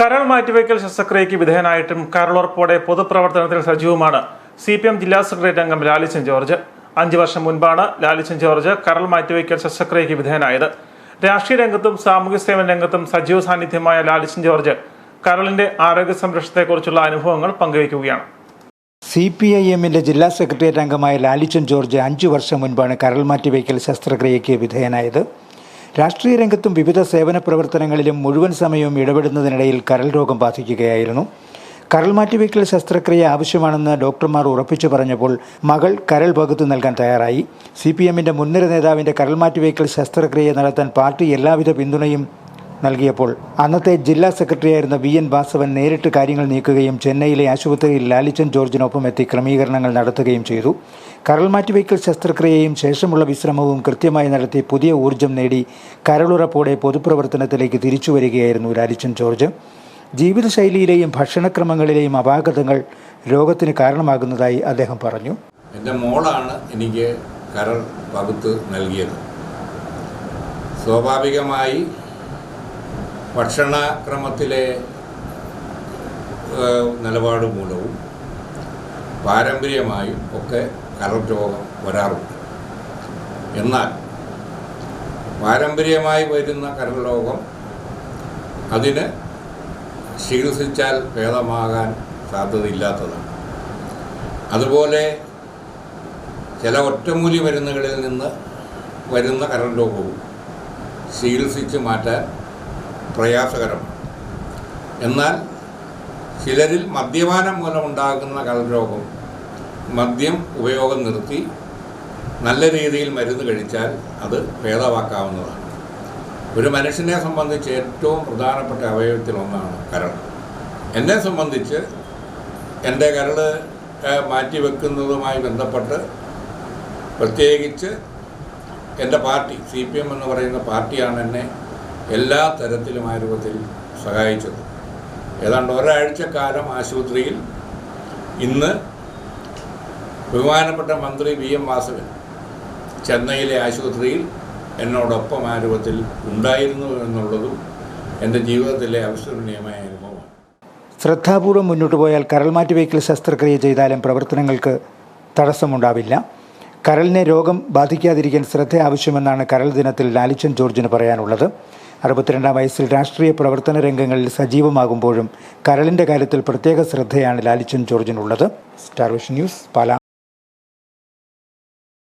കരൾ മാറ്റിവയ്ക്കൽ ശസ്ത്രക്രിയയ്ക്ക് വിധേയനായിട്ടും കരളുറപ്പോടെ പൊതുപ്രവർത്തനത്തിൽ സജീവമാണ്. സി പി എം ജില്ലാ സെക്രട്ടറി അംഗം ലാലിച്ചൻ ജോർജ്. അഞ്ചു വർഷം മുൻപാണ് ലാലിച്ചൻ ജോർജ് കരൾ മാറ്റിവയ്ക്കൽ ശസ്ത്രക്രിയയ്ക്ക് വിധേയനായത്. രാഷ്ട്രീയ രംഗത്തും സാമൂഹ്യ സേവന രംഗത്തും സജീവ സാന്നിധ്യമായ ലാലിച്ചൻ ജോർജ് കരളിന്റെ ആരോഗ്യ സംരക്ഷണത്തെക്കുറിച്ചുള്ള അനുഭവങ്ങൾ പങ്കുവയ്ക്കുകയാണ്. സി പി ഐ എമ്മിന്റെ ജില്ലാ സെക്രട്ടേറിയറ്റ് അംഗമായ ലാലിച്ചൻ ജോർജ് അഞ്ചു വർഷം മുൻപാണ് കരൾ മാറ്റിവയ്ക്കൽ ശസ്ത്രക്രിയയ്ക്ക് വിധേയനായത്. രാഷ്ട്രീയ രംഗത്തും വിവിധ സേവന പ്രവർത്തനങ്ങളിലും മുഴുവൻ സമയവും ഇടപെടുന്നതിനിടയിൽ കരൾ രോഗം ബാധിക്കുകയായിരുന്നു. കരൾ മാറ്റിവെക്കൽ ശസ്ത്രക്രിയ ആവശ്യമാണെന്ന് ഡോക്ടർമാർ ഉറപ്പിച്ചു പറഞ്ഞപ്പോൾ മകൾ കരൾ പകുത്തു നൽകാൻ തയ്യാറായി. സി പി എമ്മിന്റെ മുൻനിര നേതാവിന്റെ കരൾ മാറ്റിവെക്കൽ ശസ്ത്രക്രിയ നടത്താൻ പാർട്ടി എല്ലാവിധ പിന്തുണയും നൽകിയപ്പോൾ അന്നത്തെ ജില്ലാ സെക്രട്ടറിയായിരുന്ന വി എൻ വാസവൻ നേരിട്ട് കാര്യങ്ങൾ നീക്കുകയും ചെന്നൈയിലെ ആശുപത്രിയിൽ ലാലിച്ചൻ ജോർജിനൊപ്പം എത്തി ക്രമീകരണങ്ങൾ നടത്തുകയും ചെയ്തു. കരൾ മാറ്റിവയ്ക്കൽ ശസ്ത്രക്രിയയും ശേഷമുള്ള വിശ്രമവും കൃത്യമായി നടത്തി പുതിയ ഊർജം നേടി കരളുറപ്പോടെ പൊതുപ്രവർത്തനത്തിലേക്ക് തിരിച്ചു വരികയായിരുന്നു ലാലിച്ചൻ ജോർജ്. ജീവിതശൈലിയിലെയും ഭക്ഷണക്രമങ്ങളിലെയും അപാകതങ്ങൾ രോഗത്തിന് കാരണമാകുന്നതായി അദ്ദേഹം പറഞ്ഞു. എന്റെ മോളാണ് എനിക്ക് കരൾ പകുത്ത് നൽകിയത്. സ്വാഭാവികമായി ഭക്ഷണക്രമത്തിലെ നിലപാട് മൂലവും പാരമ്പര്യമായും ഒക്കെ കരൾ രോഗം വരാറുണ്ട്. എന്നാൽ പാരമ്പര്യമായി വരുന്ന കരൾ രോഗം അതിന് ചികിത്സിച്ചാൽ ഭേദമാകാൻ സാധ്യതയില്ലാത്തതാണ്. അതുപോലെ ചില ഒറ്റമൂലി മരുന്നുകളിൽ നിന്ന് വരുന്ന കരൾ രോഗവും ചികിത്സിച്ച് മാറ്റാൻ പ്രയാസകരമാണ് എന്നാൽ ചിലരിൽ മദ്യപാനം മൂലമുണ്ടാകുന്ന കൽരോഗം മദ്യം ഉപയോഗം നിർത്തി നല്ല രീതിയിൽ മരുന്ന് കഴിച്ചാൽ അത് ഭേദമാക്കാവുന്നതാണ് ഒരു മനുഷ്യനെ സംബന്ധിച്ച് ഏറ്റവും പ്രധാനപ്പെട്ട അവയവത്തിൽ ഒന്നാണ് കരൾ. എന്നെ സംബന്ധിച്ച് എന്റെ കരൾ മാറ്റി മാറ്റിവെക്കുന്നതുമായി ബന്ധപ്പെട്ട് പ്രത്യേകിച്ച് എന്റെ പാർട്ടി സി പി എം എന്ന് പറയുന്ന പാർട്ടിയാണ് എന്നെ എല്ലാ തരത്തിലും ആ രൂപത്തിൽ സഹായിച്ചത്. ഏതാണ്ട് ഒരാഴ്ചക്കാലം ആശുപത്രിയിൽ ഇന്ന് ബഹുമാനപ്പെട്ട മന്ത്രി വി എം വാസവൻ ചെന്നൈയിലെ ആശുപത്രിയിൽ എന്നോടൊപ്പം ആ രൂപത്തിൽ ഉണ്ടായിരുന്നു എന്നുള്ളതും എന്റെ ജീവിതത്തിലെ അവിസ്മരണീയമായ അനുഭവമാണ്. ശ്രദ്ധാപൂർവം മുന്നോട്ട് പോയാൽ കരൾ വെഹിക്കിൾ ശസ്ത്രക്രിയ ചെയ്താലും പ്രവർത്തനങ്ങൾക്ക് തടസ്സമുണ്ടാവില്ല. കരളിനെ രോഗം ബാധിക്കാതിരിക്കാൻ ശ്രദ്ധ ആവശ്യമെന്നാണ് കരൾ ദിനത്തിൽ ലാലിച്ചൻ ജോർജിന് പറയാനുള്ളത്. അറുപത്തിരണ്ടാം വയസ്സിൽ രാഷ്ട്രീയ പ്രവർത്തന രംഗങ്ങളിൽ സജീവമാകുമ്പോഴും കരളിന്റെ കാര്യത്തിൽ പ്രത്യേക ശ്രദ്ധയാണ് Lalichan ജോർജിനുള്ളത്. Star vision news Pala.